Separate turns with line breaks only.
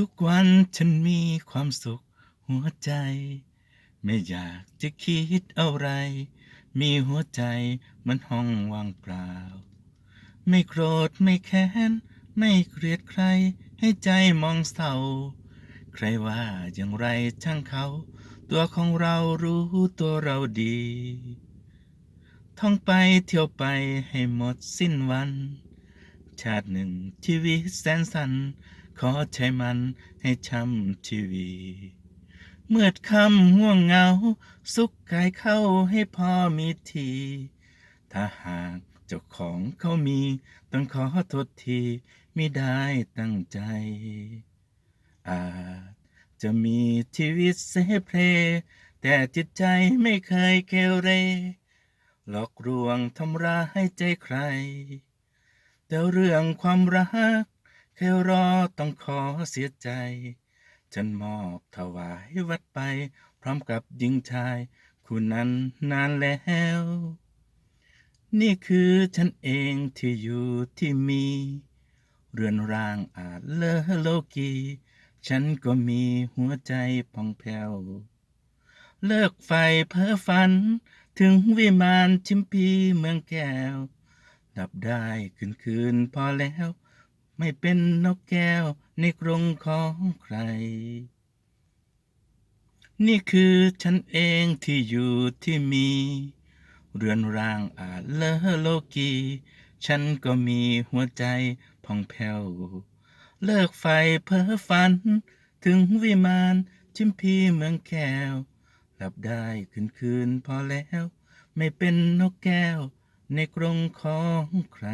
ทุกวันฉันมีความสุขหัวใจ ไม่อยากจะคิดอะไร มีหัวใจเหมันห้องว่างเปล่า ไม่โกรธไม่แค้น ไม่เกลียดใครให้ใจมองเศร้า ใครว่าอย่างไรช่างเขา ตัวของเรารู้ตัวเราดี ท่องไปเที่ยวไปให้หมดสิ้นวัน ชาติหนึ่งชีวิตแสนสั้น ขอใช้มันให้ช้ำชีวีเมื่อค่ำห่วงเหงา สุขกายเข้าให้พอมีที ถ้าหากเจ้าของเขามี ต้องขอโทษทีไม่ได้ตั้งใจ อาจจะมีชีวิตเสเพลแต่จิตใจไม่เคยเกเร หลอกลวงทำร้ายใจใคร แต่เรื่องความรัก แค่รอต้องขอเสียใจ ฉันมอบถวายวัดไป พร้อมกับหญิงชายคู่นั้นนานแล้ว นี่คือฉันเองที่อยู่ที่มี เรือนร่างอาจเลอโลกี ฉันก็มีหัวใจผ่องแผ้ว เลิกไฟเพ้อฝัน ถึงวิมานชิมพีเมืองแก้ว ดับได้คืนคืนพอแล้ว ไม่เป็นนกแก้วในกรงของใคร นี่คือฉันเองที่อยู่ที่มี เรือนร่างอาจเลอโลกี ฉันก็มีหัวใจผ่องแผ้ว เลิกไฟเพ้อฝัน ถึงวิมานชิมพีเมืองแก้ว หลับได้คืนคืนพอแล้ว ไม่เป็นนกแก้วในกรงของใคร